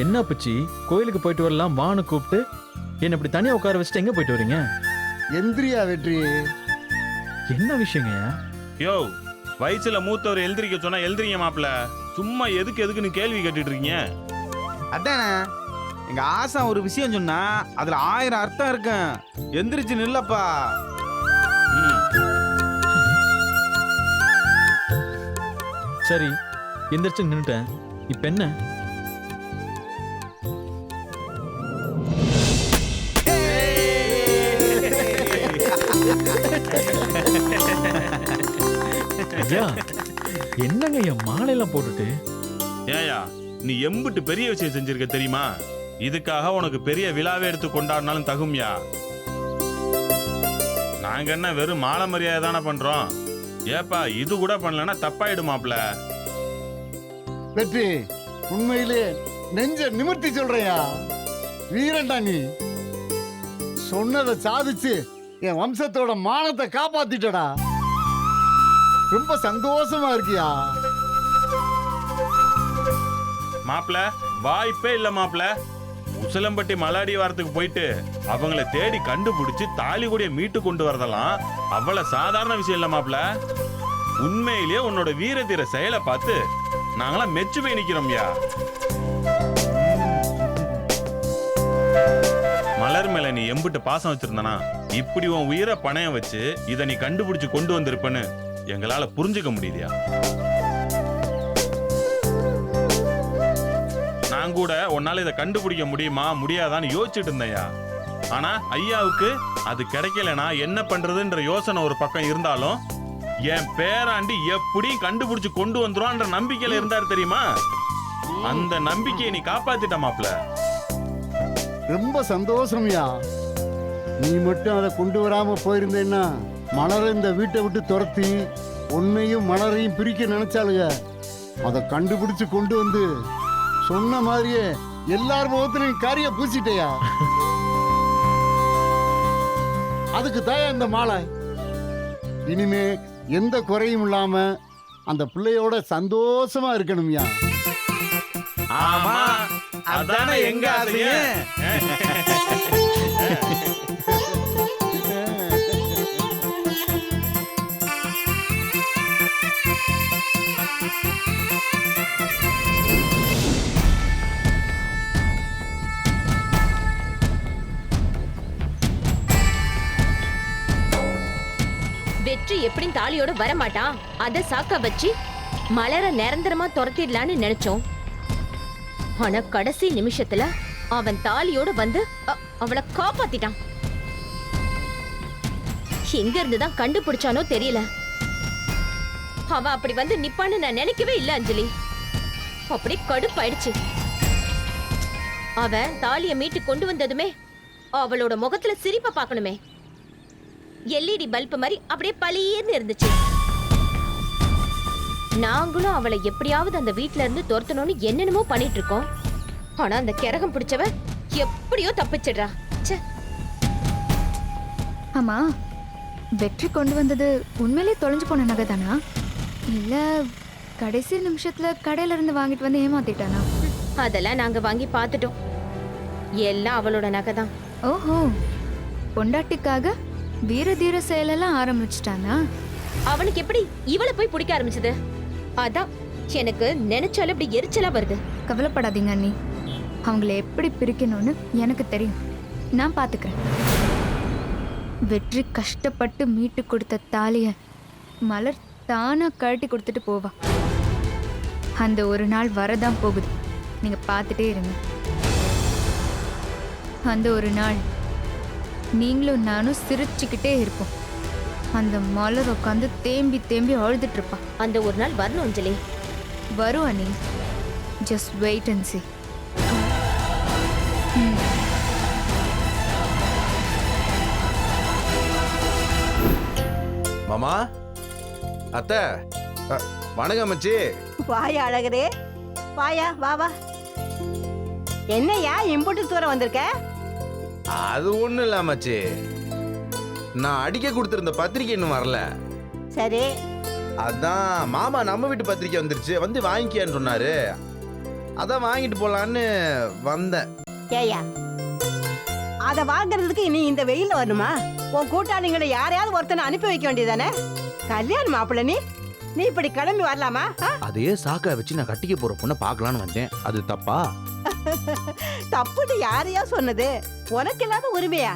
என்ன பிச்சி கோயிலுக்கு போயிட்டு வரலாம் வான்னு கூப்பிட்டு என்ன இப்படி தனியா உட்கார வச்சுட்டு எங்க போயிட்டு வரீங்க? எந்திரியா வெற்றி. என்ன விஷயங்க? யோ வயசுல மூத்தவர் எழுந்திரிக்க சொன்னா எழுந்திரிங்க மாப்ள சும்மா எதுக்கு எதுக்குன்னு கேள்வி கேட்டுட்டு இருக்கீங்க அதானே எங்க ஆசா ஒரு விஷயம் சொன்னா அதுல ஆயிரம் அர்த்தம் இருக்கும் எந்திரிச்சு நில்லப்பா. ம். சரி எந்திரிச்சு நின்னுட்டேன். இப்ப என்ன? என்னங்க என் மாலையெல்லாம் போட்டுட்டு? ஏயா நீ எம்பிட்டு பெரிய விஷயம் செஞ்சிருக்க தெரியுமா? இதுக்காக உனக்கு பெரிய விழாவே எடுத்து கொண்டாடினாலும் தகும்யா? நாங்க என்ன வெறும் மாலை மரியாதை தானே பண்றோம்? ஏப்பா இது கூட பண்ணலன்னா தப்பாயிடுமாப்ல? வெற்றி உண்மையிலே நெஞ்ச நிமிர்த்தி சொல்றையா வீரன்டா நீ. சொன்னதை சாதிச்சு என் வம்சத்தோட மானத்தை காப்பாத்திட்டடா. ரொம்ப சந்தோஷமா இருக்கியா? மாப்ள வாய்ப்பே இல்ல மாப்ள. உசிலம்பட்டி மலாடி வாரத்துக்கு போயிட்டு அவங்கள தேடி கண்டுபிடிச்சு தாலி கூடிய மீட்டு கொண்டு வரதெல்லாம் அவ்வளவு சாதாரண விஷயம் இல்ல மாப்ள. உண்மையிலேயே உன்னோட வீர தீர செயலை பார்த்து நாங்களாம் மெச்சு போய் நிக்கிறோம்யா மலர் மேல நீ எம்பிட்டு பாசம் வச்சிருந்தனா இப்படி உன் உயிரை பணையம் வச்சு இதை நீ கண்டுபிடிச்சு கொண்டு வந்திருப்பன்னு எங்களால புரிஞ்சுக்க முடியலையா? நான் கூட உன்னால இதை கண்டுபிடிக்க முடியுமா முடியாதான்னு யோசிச்சுட்டு இருந்தேன்யா. ஆனா ஐயாவுக்கு அது கிடைக்கலனா என்ன பண்றதுன்ற யோசனை ஒரு பக்கம் இருந்தாலும் என் பேராண்டி எப்படியும் கண்டுபிடிச்சு கொண்டு வந்துருவான்ற நம்பிக்கையில இருந்தாரு தெரியுமா? அந்த நம்பிக்கையை நீ காப்பாத்திட்ட மாப்ள ரொம்ப சந்தோஷம்யா. நீ மட்டும் அதை கொண்டு வராம போயிருந்தேன்னா மலரை இந்த வீட்டை விட்டு துரத்தி உன்னையும் மலரையும் பிரிக்க நினைச்சாளுங்க அதை கண்டுபிடிச்சு கொண்டு வந்து சொன்ன மாதிரியே எல்லார் முகத்திலையும் காரிய பூசிட்டேயா? அதுக்கு தான் இந்த மாலை? இனிமே எந்த குறையும் இல்லாம அந்த பிள்ளையோட சந்தோஷமா இருக்கணும்யா. ஆமா அதானே எங்க ஆசையும் எப்படியும் தாலியோட வரமாட்டான். அத சாக்க வச்சு மலர நிரந்தரமா துரத்திடலான்னு நினைச்சோம். ஆனா கடைசி நிமிஷத்துல அவன் தாலியோட வந்து அவளை காப்பாத்திட்டான். எங்க இருந்து தான் கண்டுபிடிச்சானோ தெரியல. அவ அப்படி வந்து நிப்பான்னு நான் நினைக்கவே இல்ல அஞ்சலி. அப்படி கடுப்பாயிடுச்சு. அவன் தாலிய மீட்டு கொண்டு வந்ததுமே அவளோட முகத்துல சிரிப்பை பார்க்கணுமே. எல்இடி பல்ப் மாதிரி அப்படியே பளிர்னு இருந்துச்சு. நாங்களும் அவளை எப்படியாவது அந்த வீட்ல இருந்து துரத்தணும்னு என்னென்னமோ பண்ணிட்டு இருக்கோம். ஆனா அந்த கிரகம் பிடிச்சவ எப்படியோ தப்பிச்சிடுறா. ச்சே. ஆமா வெற்றி கொண்டு வந்தது உண்மையிலே தொலைஞ்சு போன நகை தானா? இல்ல கடைசி நிமிஷத்துல கடையில இருந்து வாங்கிட்டு வந்து ஏமாத்திட்டானா? அதெல்லாம் நாங்க வாங்கி பார்த்துட்டோம். எல்லாம் அவளோட நகை தான். ஓஹோ. பொண்டாட்டிக்காக வீர தீர செயலெல்லாம் ஆரம்பிச்சிட்டானா? அவனுக்கு எப்படி இவளை போய் பிடிக்க ஆரம்பிச்சது? அதான் எனக்கு நினைச்சாலும் இப்படி எரிச்சலா வருது. கவலைப்படாதீங்க அண்ணி. அவங்கள எப்படி பிரிக்கணும்னு எனக்கு தெரியும். நான் பாத்துக்கிறேன். வெற்றி கஷ்டப்பட்டு மீட்டு கொடுத்த தாலிய மலர் தானா கழட்டி கொடுத்துட்டு போவா. அந்த ஒரு நாள் வரதான் போகுது. நீங்க பார்த்துட்டே இருங்க. அந்த ஒரு நாள் நீங்களும் நானும் சிரிச்சுக்கிட்டே இருப்போம். அந்த மலர் உட்காந்து தேம்பி தேம்பி அழுதுட்டு இருப்பா அந்த ஒரு நாள் வரணும் அஞ்சலி. வரும் அனி ஜஸ்ட் வெயிட் அண்ட் சி மாமா? அத்தை? வணக்கம் மச்சி. வாயா அழகரே. வாயா வா வா. என்னையா இம்புட்டு தூரம் வந்திருக்க? அது ஒண்ணும் இல்ல மச்சி நான் அடிக்க கொடுத்திருந்த பத்திரிக்கை இன்னும் வரல. சரி. அதான் மாமா நம்ம வீட்டு பத்திரிக்கை வந்துருச்சு. வந்து வாங்கிக்கன்னு சொன்னாரு. அதான் வாங்கிட்டு போலான்னு வந்தேன். ஏயா அத வாங்குறதுக்கு நீ இந்த வெயில்ல வரணுமா? உன் கூட்டாளிங்களை யாரையாவது ஒருத்தனை அனுப்பி வைக்க வேண்டியதானே கல்யாணம் மாப்பிள்ள நீ. நீ இப்படி கிளம்பி வரலாமா? அதே சாக்கா வச்சு நான் கட்டிக்க போற பொண்ணை பார்க்கலான்னு வந்தேன். அது தப்பா? தப்புன்னு யாரையா சொன்னது? உனக்கு இல்லாத உரிமையா?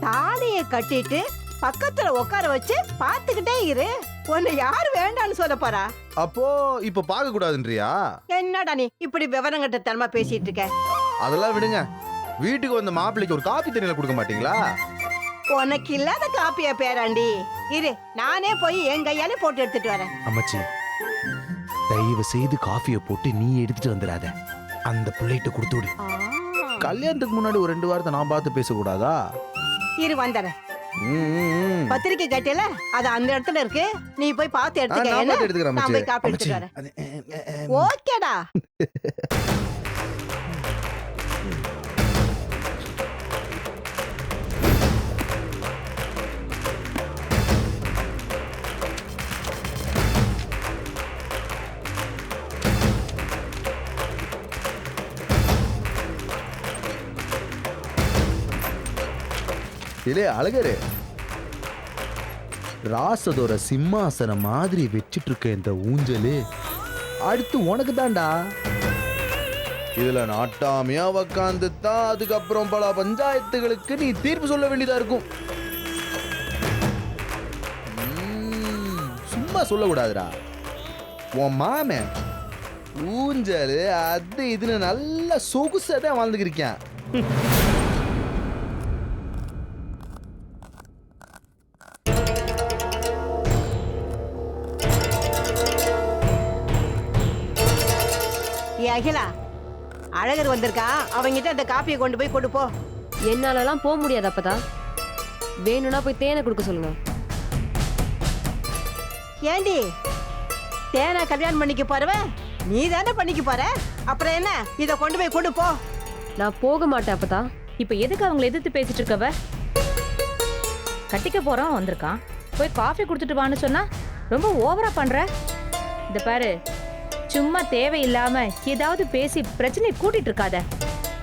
தாலியை கட்டிட்டு பக்கத்துல உட்கார வச்சு பார்த்துக்கிட்டே இரு. உன்னை யார் வேண்டான்னு சொல்ல போறா? அப்போ இப்ப பார்க்க கூடாதுன்றியா? என்னடா நீ இப்படி விவரம் கட்ட தனமா பேசிட்டு இருக்க? அதெல்லாம் விடுங்க. வீட்டுக்கு வந்த மாப்பிள்ளைக்கு ஒரு காப்பி தண்ணியில கொடுக்க மாட்டீங்களா? உனக்கு இல்லாத காப்பியா பேராண்டி. இரு நானே போய் என் கையாலே போட்டு எடுத்துட்டு வரேன். அம்மாச்சி தயவு செய்து காஃபியை போட்டு நீ எடுத்துட்டு வந்துடாத. அந்த பிள்ளைகிட்ட கொடுத்து விடு ஆ. கல்யாணத்துக்கு முன்னாடி ஒரு ரெண்டு வாரத்தை நான் பார்த்து பேசக்கூடாதா? இரு வந்துடுறேன். பத்திரிக்கை கட்டல அது அந்த இடத்துல இருக்கு. நீ போய் பார்த்து எடுத்துக்க நான். போய் காப்பி அம்மாச்சி, எடுத்துட்டு வரேன். ஓகேடா. இல்லே அழகரு. ராசதோர சிம்மாசனம் மாதிரி வச்சிட்டு இருக்க இந்த ஊஞ்சலு. அடுத்து உனக்கு தாண்டா இதுல நாட்டாமையா உக்காந்து தான் அதுக்கப்புறம் பல பஞ்சாயத்துகளுக்கு நீ தீர்ப்பு சொல்ல வேண்டியதா இருக்கும். சும்மா சொல்லக்கூடாதுடா. உன் மாமன் ஊஞ்சல் அது இதுன்னு நல்ல சொகுசதான் வாழ்ந்துக்கிருக்கேன் ஏ அகிலா. அழகர் வந்திருக்கான் அவங்கிட்ட அந்த காப்பியை கொண்டு போய் கொடுப்போ என்னாலலாம் போக முடியாது அப்பதான் வேணும்னா போய் தேனை கொடுக்க சொல்லுங்க. ஏண்டி? தேனா கல்யாணம் பண்ணிக்க போறவ? நீ தானே பண்ணிக்க போற? அப்புறம் என்ன? இத கொண்டு போய் கொடுப்போ நான் போக மாட்டேன் அப்பதான் இப்ப எதுக்கு அவங்கள எதிர்த்து பேசிட்டு இருக்கவ? கட்டிக்க போறான் வந்திருக்கான். போய் காஃபி கொடுத்துட்டு வான்னு சொன்னா ரொம்ப ஓவரா பண்ற? இந்த பாரு. சும்மா தேவையில்லாம ஏதாவது பேசி பிரச்சனை கூட்டிட்டு இருக்காத.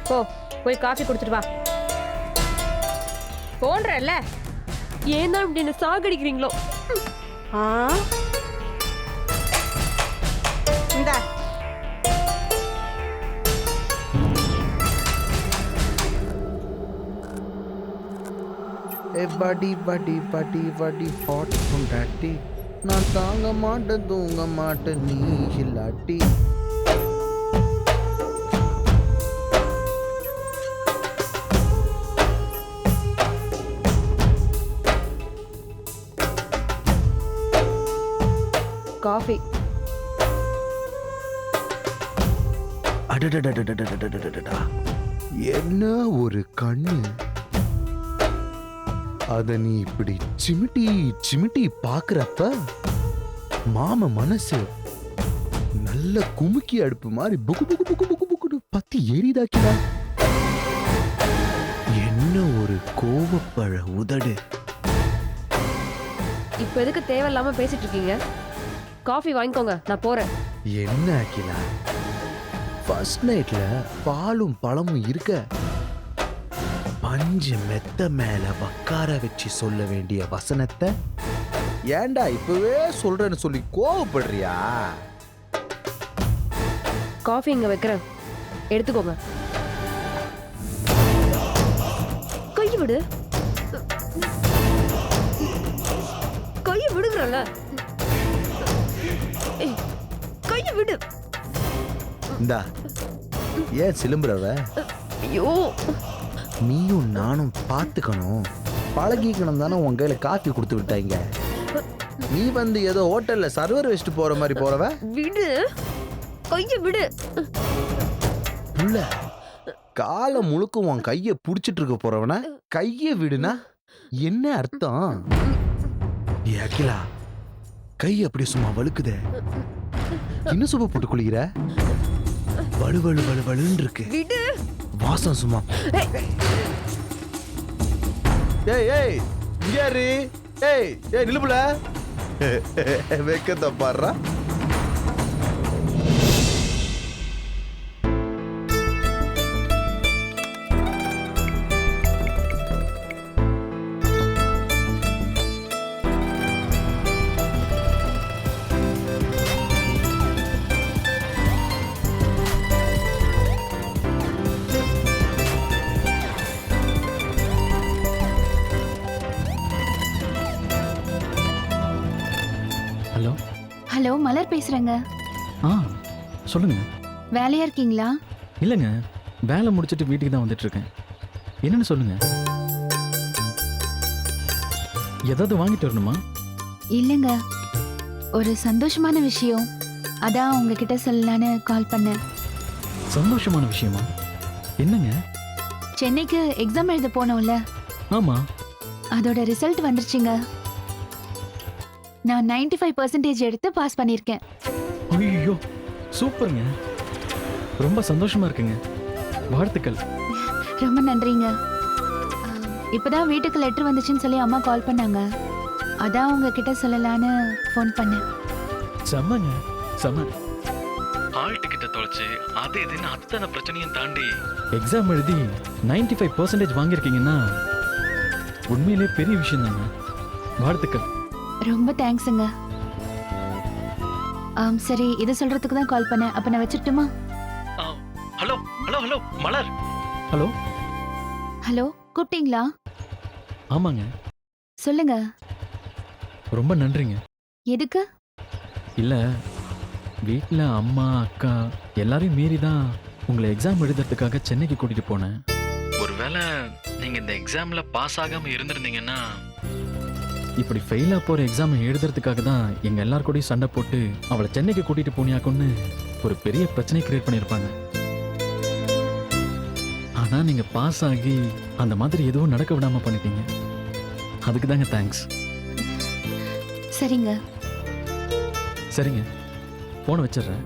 போ போய் காஃபி கொடுத்துட்டு வா. போன்றல்ல. ஏன் தான் இப்படி என்ன சாகடிக்கிறீங்களோ? ஆ? இந்தா. ஏ படி படி படி படி ஹாட் பொண்டாட்டி நான் தாங்க மாட்டேன் தூங்க மாட்டேன் நீ இல்லாட்டி காஃபி அடடடடடடடடடடடா. என்ன ஒரு கண்ணு அத நீ இப்படி சிமிட்டி சிமிட்டி பாக்குறப்ப மாம மனசு நல்ல குமுக்கி அடுப்பு மாதிரி புகு புகு புகு புகு புகுன்னு பத்தி எரிதாக்கிடா. என்ன ஒரு கோவப்பழ உதடு. இப்போ எதுக்கு தேவையில்லாம பேசிட்டு இருக்கீங்க காஃபி வாங்கிக்கோங்க நான் போறேன். என்ன அகிலா ஃபர்ஸ்ட் நைட்ல பாலும் பழமும் இருக்க. பஞ்சு மெத்த மேல உக்கார வச்சு சொல்ல வேண்டிய வசனத்தை ஏன்டா இப்பவே சொல்றேன்னு சொல்லி கோவப்படுறியா? காஃபி இங்க வைக்கிறேன். எடுத்துக்கோங்க. கை விடு. கையை விடுகிறல்ல ஏய், கையை விடு. இந்தா ஏன் சிலும்புறவ ஐயோ. நீயும் நானும் பார்த்துக்கணும். பழகிக்கணும் தானே உன் கையில காஃபி கொடுத்து விட்டாங்க. நீ வந்து ஏதோ ஹோட்டல்ல சர்வர் வச்சுட்டு போற மாதிரி போறவ? விடு. கையை விடு. புள்ள காலம் முழுக்க உன் கைய புடிச்சிட்டு இருக்க போறவன கைய விடுனா என்ன அர்த்தம்? ஏ அகிலா கை அப்படி சும்மா வழுக்குதே. இன்னும் சும்மா போட்டு குளிக்கிற? வலு வலு வலு வலுன்னு இருக்கு. வாசம் சும்மா. ஏய் ஏய் இங்கே ஏய் ஏய் நிலுப்புல வெக்கத்தை பாடுறா. மலர் பேசுறேங்க. ஆ சொல்லுங்க. வேலையா இருக்கீங்களா? இல்லைங்க வேலை முடிச்சிட்டு வீட்டுக்கு தான் வந்துட்டு இருக்கேன் என்னன்னு சொல்லுங்க. ஏதாவது வாங்கிட்டு வரணுமா? இல்லைங்க. ஒரு சந்தோஷமான விஷயம். அதான் உங்ககிட்ட சொல்லலான்னு கால் பண்ணேன். சந்தோஷமான விஷயமா? என்னங்க? சென்னைக்கு எக்ஸாம் எழுத போனோம்ல. ஆமா. அதோட ரிசல்ட் வந்துருச்சுங்க. நான் 95% ஃபைவ் பர்சன்டேஜ் எடுத்து பாஸ் பண்ணியிருக்கேன் ஐயோ சூப்பருங்க. ரொம்ப சந்தோஷமா இருக்குங்க. வாழ்த்துக்கள். ரொம்ப நன்றிங்க. இப்பதான் வீட்டுக்கு லெட்டர் வந்துச்சுன்னு சொல்லி அம்மா கால் பண்ணாங்க. அதான் உங்ககிட்ட சொல்லலான்னு ஃபோன் பண்ணேன். செம்மங்க செம்ம. ஹால் டிக்கெட்டை தொலைச்சு அது இதுன்னு அத்தனை பிரச்சனையும் தாண்டி. எக்ஸாம் எழுதி 95% ஃபைவ் பர்சன்டேஜ் வாங்கியிருக்கீங்கன்னா உண்மையிலே பெரிய விஷயம் தாங்க வாழ்த்துக்கள். ரொம்ப தேங்க்ஸுங்க ஆம் சரி இது சொல்றதுக்கு தான் கால் பண்ணேன். அப்ப நான் வச்சிட்டுமா hello hello hello Malar. Hello? Hello கூப்பிட்டீங்களா? ஆமாங்க. சொல்லுங்க. ரொம்ப நன்றிங்க. எதுக்கு? இல்லை வீட்டில் அம்மா அக்கா எல்லாரையும் மீறி தான் உங்களை எக்ஸாம் எழுதுறதுக்காக சென்னைக்கு கூட்டிகிட்டு போனேன். ஒருவேளை நீங்கள் இந்த எக்ஸாமில் பாஸ் ஆகாமல் இருந்திருந்தீங்கன்னா இப்படி ஃபெயிலாக போகிற எக்ஸாமை எழுதுறதுக்காக தான் எங்கள் எல்லார் கூடயும் சண்டை போட்டு அவளை சென்னைக்கு கூட்டிகிட்டு போனியாக்குன்னு ஒரு பெரிய பிரச்சனை கிரியேட் பண்ணியிருப்பாங்க. ஆனால் நீங்கள் பாஸ் ஆகி அந்த மாதிரி எதுவும் நடக்க விடாமல் பண்ணிட்டீங்க. அதுக்கு தாங்க தேங்க்ஸ் சரிங்க. சரிங்க. ஃபோனை வச்சிடுறேன்.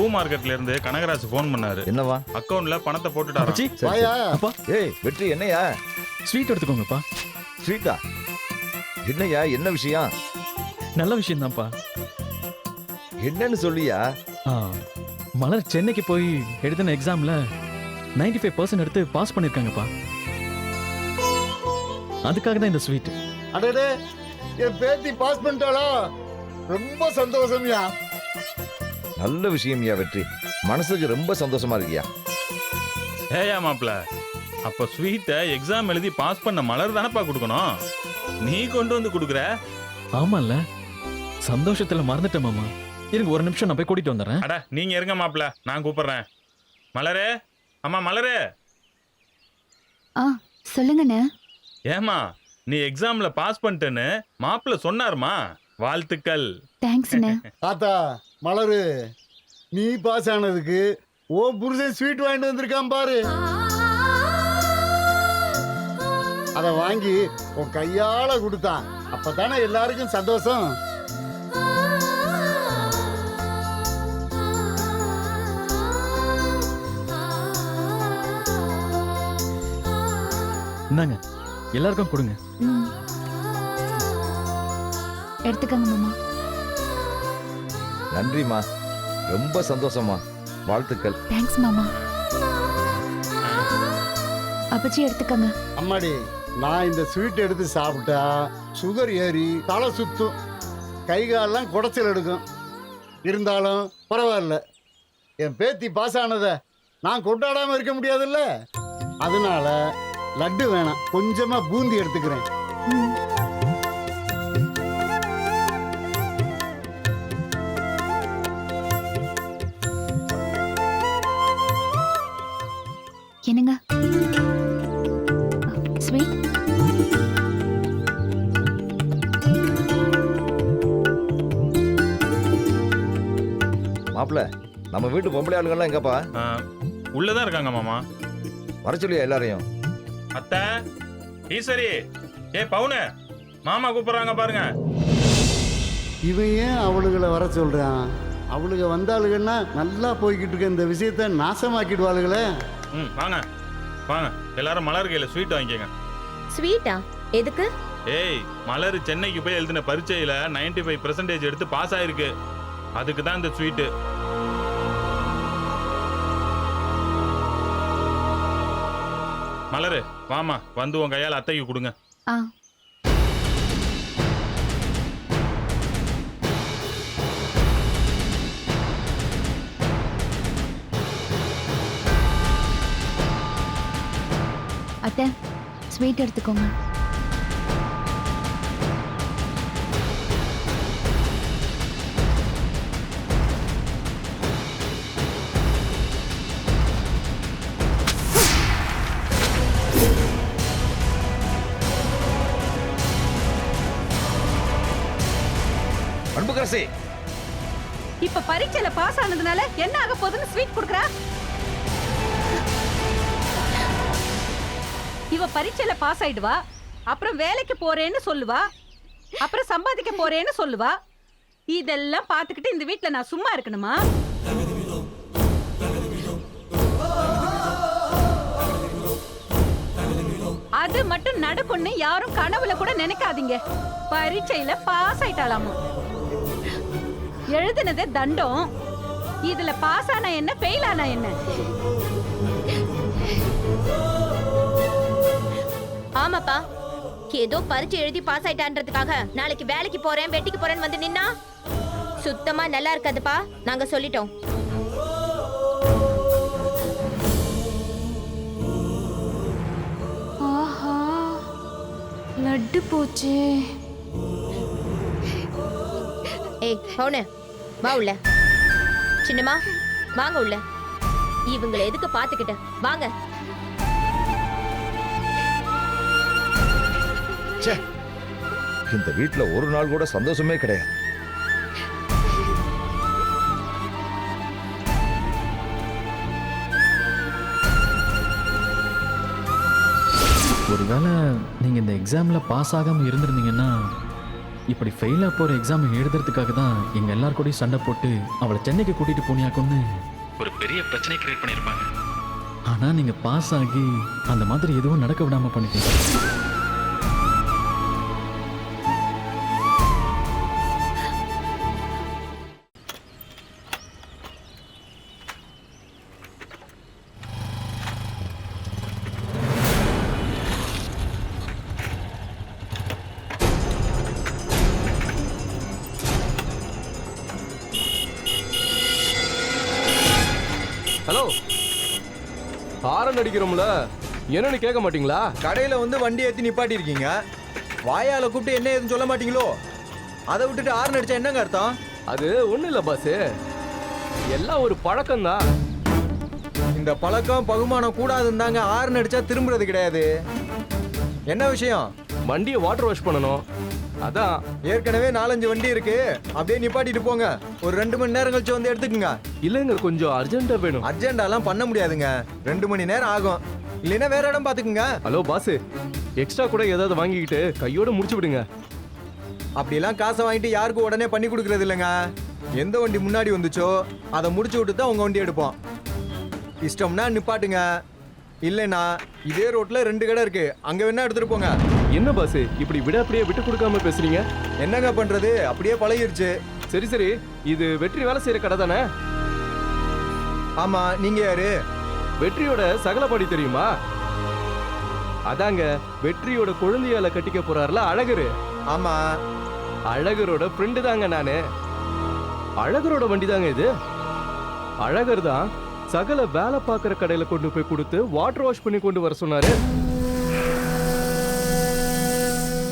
பூ மார்க்கெட்ல இருந்து கனகராஜ் ஃபோன் பண்ணாரு. என்னவா? அக்கவுண்ட்ல பணத்தை சரி, வாயா. அப்பா ஏய் வெற்றி என்னையா? ஸ்வீட் எடுத்துக்கோங்கப்பா. ஸ்வீட்டா என்னையா? என்ன விஷயம்? நல்ல விஷயம்தான்ப்பா. என்னன்னு சொல்லியா? மலர் சென்னைக்கு போய் எழுதின எக்ஸாம்ல 95% ஃபைவ் பர்சன்ட் எடுத்து பாஸ் பண்ணியிருக்காங்கப்பா அதுக்காக தான் இந்த ஸ்வீட் அடடே என் பேத்தி பாஸ் பண்ணிட்டாளா? ரொம்ப சந்தோஷம்யா. நல்ல விஷயம்யா வெற்றி. மனசுக்கு ரொம்ப சந்தோஷமா இருக்கியா? ஏயா மாப்ள அப்ப ஸ்வீட்டை எக்ஸாம் எழுதி பாஸ் பண்ண மலர் தானப்பா கொடுக்கணும்? நீ கொண்டு வந்து கொடுக்குற? ஆமால்ல. சந்தோஷத்துல மறந்துட்டேன் மாமா. இருங்க ஒரு நிமிஷம் நான் போய் கூட்டிட்டு வந்துடுறேன். அட நீங்க இருங்க மாப்ள நான் கூப்பிடுறேன். மலரே. அம்மா மலரே. ஆ சொல்லுங்கண்ணே. ஏமா நீ எக்ஸாம்ல பாஸ் பண்ணிட்டேன்னு மாப்பிள்ள சொன்னாருமா? வாழ்த்துக்கள். தேங்க்ஸ்ண்ணே தாத்தா மலரு நீ பாஸ் ஆனதுக்கு ஓ புருஷன் ஸ்வீட் வாங்கிட்டு வந்திருக்கான் பாரு. அதை வாங்கி உன் கையால கொடுத்தான். அப்பதானே எல்லாருக்கும் சந்தோஷம். இந்தாங்க எல்லாருக்கும் கொடுங்க. எடுத்துக்கங்க மாமா. நன்றிம்மா. ரொம்ப சந்தோஷமா வாழ்த்துக்கள். தேங்க்ஸ் மாமா. அப்பச்சி எடுத்துக்கங்க. அம்மாடி நான் இந்த ஸ்வீட் எடுத்து சாப்பிட்டா சுகர் ஏறி தலை சுத்தும். கை காலெல்லாம் குடைச்சல் எடுக்கும். இருந்தாலும் பரவாயில்ல. என் பேத்தி பாஸ் ஆனதை நான் கொண்டாடாம இருக்க முடியாதுல்ல? அதனால லட்டு வேணாம். கொஞ்சமா பூந்தி எடுத்துக்கிறேன். வீட்டு பொம்பளை ஆளுங்கெல்லாம் எங்கப்பா? உள்ளதான் இருக்காங்க மாமா. வர சொல்லியா எல்லாரையும்? அத்தை ஈஸ்வரி ஏ பவுனு மாமா கூப்பிடுறாங்க பாருங்க. இவன் ஏன் அவளுகளை வர சொல்றான்? அவளுக வந்தாளுங்கன்னா நல்லா போய்கிட்டு இருக்க இந்த விஷயத்த நாசமாக்கிடுவாளுகளே. ம் வாங்க வாங்க. எல்லாரும் மலர் கையில ஸ்வீட் வாங்கிக்கங்க. ஸ்வீட்டா எதுக்கு? ஏய் மலர் சென்னைக்கு போய் எழுதின பரீட்சையில 95% ஃபைவ் பர்சன்டேஜ் எடுத்து பாஸ் ஆயிருக்கு. அதுக்கு தான் இந்த ஸ்வீட்டு மலரு வாமா வந்து உன் கையால் அத்தைக்கு கொடுங்க. ஆ. அத்தை ஸ்வீட் எடுத்துக்கோங்க. பரீட்சையில பாஸ் ஆயிடுவா. அப்புறம் வேலைக்கு போறேன்னு சொல்லுவா. அப்புறம் சம்பாதிக்க போறேன்னு சொல்லுவா. இதெல்லாம் பார்த்துக்கிட்டு இந்த வீட்டில் நான் சும்மா இருக்கணுமா? அது மட்டும் நடக்கும்னு யாரும் கனவுல கூட நினைக்காதீங்க. பரீட்சையில பாஸ் ஆயிட்டாலாமா எழுதுனதே தண்டம். இதுல பாஸ் ஆனா என்ன ஃபெயில் ஆனா என்ன? ஆமாப்பா. ஏதோ பரீட்சை எழுதி பாஸ் ஆயிட்டான்றதுக்காக நாளைக்கு வேலைக்கு போறேன் வெட்டிக்கு போறேன்னு வந்து நின்னா? சுத்தமா நல்லா இருக்காதுப்பா. நாங்க சொல்லிட்டோம். ஆஹா லட்டு போச்சே. ஏய் பவுனு வா உள்ள. சின்னம்மா வாங்க உள்ள. இவங்களை எதுக்கு பாத்துக்கிட்ட வாங்க. ச்சே. இந்த வீட்ல ஒரு நாள் கூட சந்தோஷமே கிடையாது. ஒருவேளை நீங்கள் இந்த எக்ஸாமில் பாஸ் ஆகாமல் இருந்திருந்தீங்கன்னா இப்படி ஃபெயிலாக போகிற எக்ஸாம் எழுதுறதுக்காக தான் எங்கள் எல்லார் கூடயும் சண்டை போட்டு அவளை சென்னைக்கு கூட்டிகிட்டு போனியாக்குன்னு ஒரு பெரிய பிரச்சனை கிரியேட் பண்ணியிருப்பாங்க. ஆனால் நீங்கள் பாஸ் ஆகி அந்த மாதிரி எதுவும் நடக்க விடாமல் பண்ணிட்டீங்க. என்னன்னு கேட்க மாட்டீங்களா? கடையில வந்து வண்டி ஏத்தி நிப்பாட்டி இருக்கீங்க வாயால கூப்பிட்டு என்ன ஏதுன்னு சொல்ல மாட்டீங்களோ? அதை விட்டுட்டு ஆறு அடிச்சா என்னங்க அர்த்தம்? அது ஒண்ணும் இல்ல பாஸ் எல்லாம் ஒரு பழக்கம் தான் இந்த பழக்கம் பகுமானம் கூடாதுன்னு தாங்க ஆறு அடிச்சா திரும்புறது கிடையாது. என்ன விஷயம்? வண்டியை வாட்டர் வாஷ் பண்ணணும். அதான். ஏற்கனவே நாலஞ்சு வண்டி இருக்கு. அப்படியே நிப்பாட்டிட்டு போங்க. ஒரு ரெண்டு மணி நேரம் கழிச்சு வந்து எடுத்துக்கங்க. இல்லைங்க கொஞ்சம் அர்ஜென்ட்டா வேணும். அர்ஜென்டாலாம் பண்ண முடியாதுங்க. ரெண்டு மணி நேரம் ஆகும். இல்லைன்னா வேற இடம் பாத்துக்குங்க ஹலோ பாஸ் எக்ஸ்ட்ரா கூட ஏதாவது வாங்கிக்கிட்டு கையோட முடிச்சு விடுங்க. அப்படிலாம் காசை வாங்கிட்டு யாருக்கும் உடனே பண்ணி கொடுக்கறது இல்லைங்க. எந்த வண்டி முன்னாடி வந்துச்சோ அதை முடிச்சு விட்டு தான் உங்க வண்டி எடுப்போம். இஷ்டம்னா நிப்பாட்டுங்க. இல்லைன்னா இதே ரோட்ல ரெண்டு கடை இருக்கு. அங்க வேணா எடுத்துட்டு போங்க. என்ன பாஸ் இப்படி விட அப்படியே விட்டு கொடுக்காம பேசுறீங்க? என்னங்க பண்றது? அப்படியே பழகிருச்சு. சரி சரி. இது வெற்றி வேலை செய்யற கடை தானே? ஆமா நீங்க யாரு? வெற்றியோட சகலபாடி தெரியுமா? அதாங்க வெற்றியோட குழந்தையால கட்டிக்க போறாருல அழகரு. ஆமா. அழகரோட ஃப்ரெண்டு தாங்க நானு. அழகரோட வண்டி தாங்க இது. அழகர் தான் சகல வேலை பார்க்குற கடையில கொண்டு போய் கொடுத்து வாட்டர் வாஷ் பண்ணி கொண்டு வர சொன்னாரு.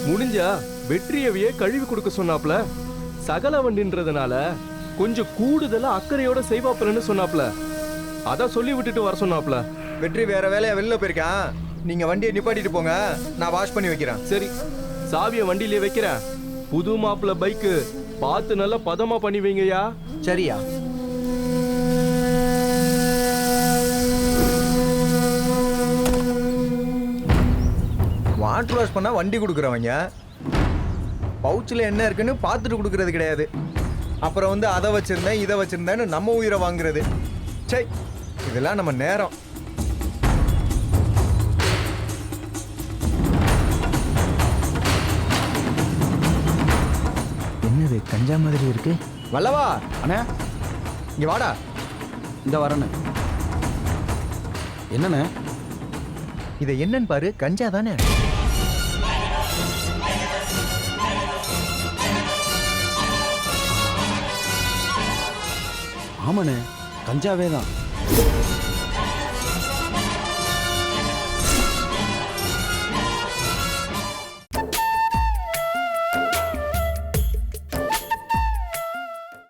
முடிஞ்சா வெற்றியவையே கழுவி கொடுக்க சொன்னாப்ல. சகல வண்டின்றதுனால கொஞ்சம் கூடுதலா அக்கறையோட செய்வாப்லன்னு சொன்னாப்ல. அதான் சொல்லி விட்டுட்டு வர சொன்னாப்ல. வெற்றி வேற வேலையா வெளில போயிருக்கான்? நீங்க வண்டியை நிப்பாட்டிட்டு போங்க. நான் வாஷ் பண்ணி வைக்கிறேன். சரி சாவிய வண்டியிலே வைக்கிறேன். புது மாப்பிள்ள பைக்கு பார்த்து நல்லா பதமா பண்ணி வைங்கய்யா. சரியா. வாட்டர் வாஷ் பண்ணா வண்டி கொடுக்குறவங்க பவுச்சில் என்ன இருக்குன்னு பார்த்துட்டு கொடுக்கறது கிடையாது. அப்புறம் வந்து அதை வச்சிருந்தேன் இதை வச்சிருந்தேன்னு நம்ம உயிரை வாங்குறது. சை இதெல்லாம் நம்ம நேரம். என்னது கஞ்சா மாதிரி இருக்கு? வல்லவா! அண்ணா? இங்க வாடா. இந்த வரேண்ணே என்னண்ணே? இதை என்னன்னு பாரு கஞ்சா தானே? ஆமாண்ணே. கஞ்சாவே தான்